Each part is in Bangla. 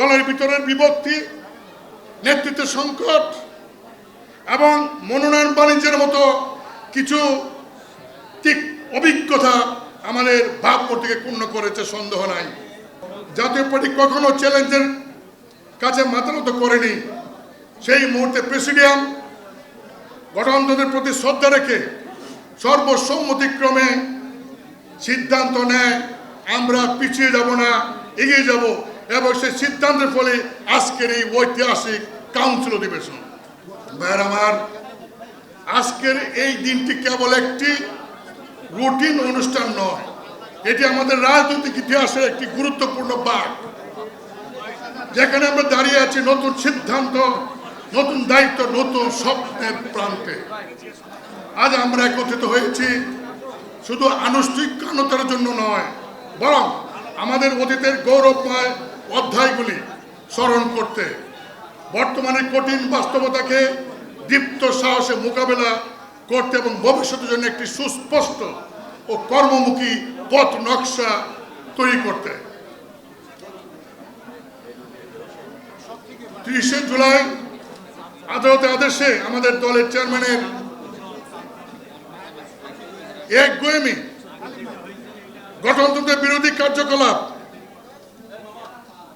দলের ভিতরের বিভক্তি নেতৃত্বের সংকট এবং মনোনয়ন বাণিজ্যের মতো কিছু ঠিক অভিজ্ঞতা আমাদের ভাবমূর্তিকে পূর্ণ করেছে, সন্দেহ নাই। জাতীয় পার্টি কখনো চ্যালেঞ্জের কাছে মাথা নত করেনি। সেই মুহূর্তে প্রেসিডিয়াম গণতন্ত্রের প্রতি শ্রদ্ধা রেখে সর্বসম্মতিক্রমে সিদ্ধান্ত নেয়, আমরা পিছিয়ে যাব না, এগিয়ে যাব। এবং সেই সিদ্ধান্তের ফলে আজকের এই ঐতিহাসিক কাউন্সিল অধিবেশন। ভাইয়ের আমার, আজকের এই দিনটি কেবল একটি রুটিন অনুষ্ঠান নয়, এটি আমাদের রাজনৈতিক ইতিহাসের একটি গুরুত্বপূর্ণ বাক যেখানে আমরা দাঁড়িয়ে আছি নতুন সিদ্ধান্ত, নতুন দায়িত্ব, নতুন স্বপ্নের প্রান্তে। আজ আমরা একত্রিত হয়েছি শুধু আনুষ্ঠানিকতার জন্য নয়, বরং আমাদের অতীতের গৌরবময় অধ্যায়গুলি স্মরণ করতে। বর্তমানে কঠিন বাস্তবতাকে দীপ্ত সাহসে মোকাবেলা করতে এবং ভবিষ্যতের জন্য একটি সুস্পষ্ট ও কর্মমুখী পথ নকশা তৈরি করতে। তিরিশে জুলাই আদালতে আদেশে আমাদের দলের চেয়ারম্যানের এক গোয়েমি গঠনতন্ত্রের বিরোধী কার্যকলাপ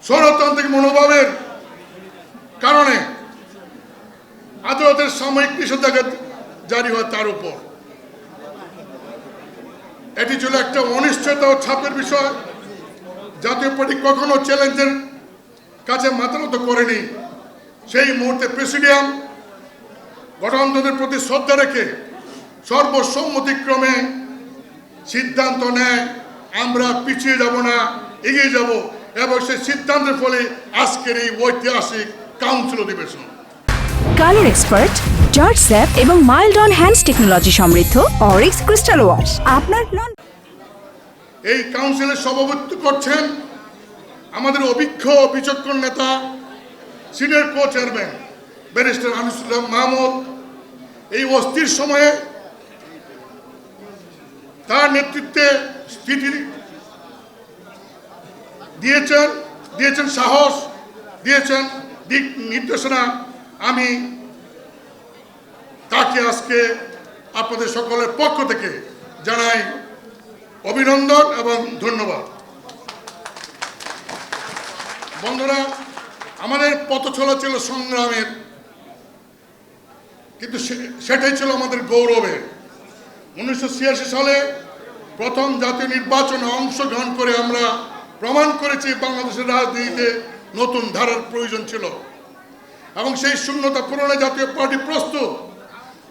স্বরতান্ত্রিক মনোভাবের কারণে আদালতের সাময়িক নিষেধাজ্ঞা জারি হয় তার উপর। এটি ছিল একটা অনিশ্চয়তা ও ছাপের বিষয়। জাতীয় পার্টি কখনো চ্যালেঞ্জের কাছে মাথা নত করেনি। সেই মুহূর্তে প্রেসিডিয়াম গণতন্ত্রের প্রতি শ্রদ্ধা রেখে সর্বসম্মতিক্রমে সিদ্ধান্ত নেয়, আমরা পিছিয়ে যাব না, এগিয়ে যাব। এবং সেই সিদ্ধান্তের ফলে আজকের এই ঐতিহাসিক কাউন্সিল অধিবেশন। কালার এক্সপার্ট জর্জ স্যাপ এবং মাইল্ড অন হ্যান্ডস টেকনোলজি সমৃদ্ধ অরিক্স ক্রিস্টাল ওয়াশ। আপনার লন এই কাউন্সিলের সভাপতিত্ব করছেন আমাদের অভিজ্ঞ বিচক্ষণ নেতা senior co chairman barrister Anisullah Mahmud. এই অস্থির সময়ে তার নেতৃত্বে স্থিতি দিয়েছেন দিয়েছেন সাহস, দিয়েছেন দিক নির্দেশনা। আমি তাকে আজকে আপনাদের সকলের পক্ষ থেকে জানাই অভিনন্দন এবং ধন্যবাদ। বন্ধুরা, আমাদের পথ চলা ছিল সংগ্রামের, কিন্তু সেটাই ছিল আমাদের গৌরবের। উনিশশো ছিয়াশি সালে প্রথম জাতীয় নির্বাচনে অংশগ্রহণ করে আমরা প্রমাণ করেছি বাংলাদেশের রাজনীতিতে নতুন ধারার প্রয়োজন ছিল। এবং সেই শূন্যতা পূরণে জাতীয় পার্টি প্রস্তুত।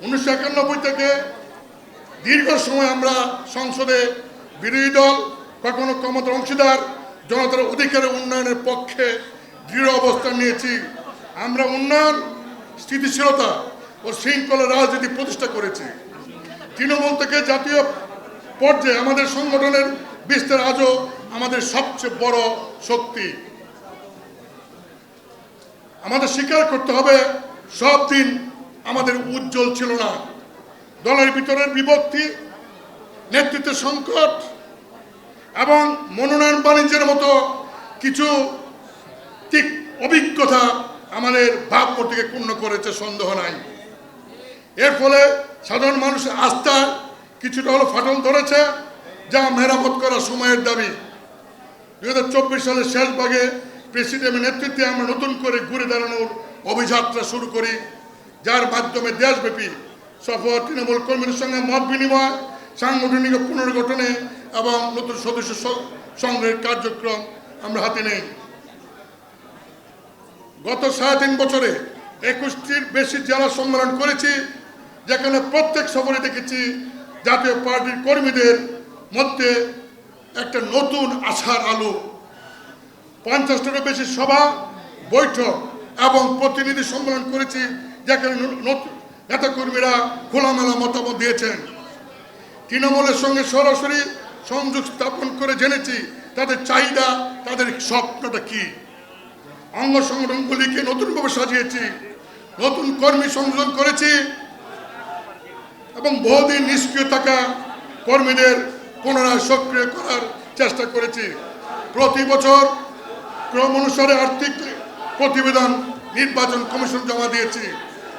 উনিশশো একানব্বই থেকে দীর্ঘ সময় আমরা সংসদে বিরোধী দল, কখনো ক্ষমতার অংশীদার, জনতার অধিকারের উন্নয়নের পক্ষে দৃঢ় অবস্থান নিয়েছি। আমরা উন্নয়ন, স্থিতিশীলতা ও শৃঙ্খলা রাজনীতি প্রতিষ্ঠা করেছি। তৃণমূল থেকে জাতীয় পর্যায়ে আমাদের সংগঠনের বিস্তার আজও আমাদের সবচেয়ে বড় শক্তি। আমাদের স্বীকার করতে হবে, সব দিন আমাদের উজ্জ্বল ছিল না। দলের ভিতরের বিভক্তি, নেতৃত্বের সংকট এবং মনোনয়ন বাণিজ্যের মতো কিছু ঠিক অভিজ্ঞতা আমাদের ভাবমূর্তিকে পূর্ণ করেছে, সন্দেহ নাই। এর ফলে সাধারণ মানুষের আস্থা কিছুটা হলো ফাটল ধরেছে, যা মেরামত করা সময়ের দাবি। দুই হাজার চব্বিশ সালের শেষ ভাগে প্রেসিডেন্টের নেতৃত্বে আমরা নতুন করে ঘুরে দাঁড়ানোর অভিযাত্রা শুরু করি, যার মাধ্যমে দেশব্যাপী সফর তৃণমূল কর্মীদের সঙ্গে মত বিনিময়, সাংগঠনিক পুনর্গঠনে এবং নতুন সদস্য সংগ্রহের কার্যক্রম আমরা হাতে নেই। গত সাড়ে তিন বছরে একুশটির বেশি জেলা সম্মেলন করেছি, যেখানে প্রত্যেক সফরে দেখেছি জাতীয় পার্টির কর্মীদের মধ্যে একটা নতুন আশার আলো। পঞ্চাশটারও বেশি সভা, বৈঠক এবং প্রতিনিধি সম্মেলন করেছি, যেখানে নেতাকর্মীরা খোলামেলা মতামত দিয়েছেন। তৃণমূলের সঙ্গে সরাসরি সংযোগ স্থাপন করে জেনেছি, তাদের চাহিদা, তাদের স্বপ্নটা কী। অঙ্গ সংগঠনগুলিকে নতুনভাবে সাজিয়েছি, নতুন কর্মী সংযোজন করেছি এবং বহুদিন নিষ্ক্রিয় থাকা কর্মীদের পুনরায় সক্রিয় করার চেষ্টা করেছি। প্রতি বছর ক্রম অনুসারে আর্থিক প্রতিবেদন নির্বাচন কমিশন জমা দিয়েছি।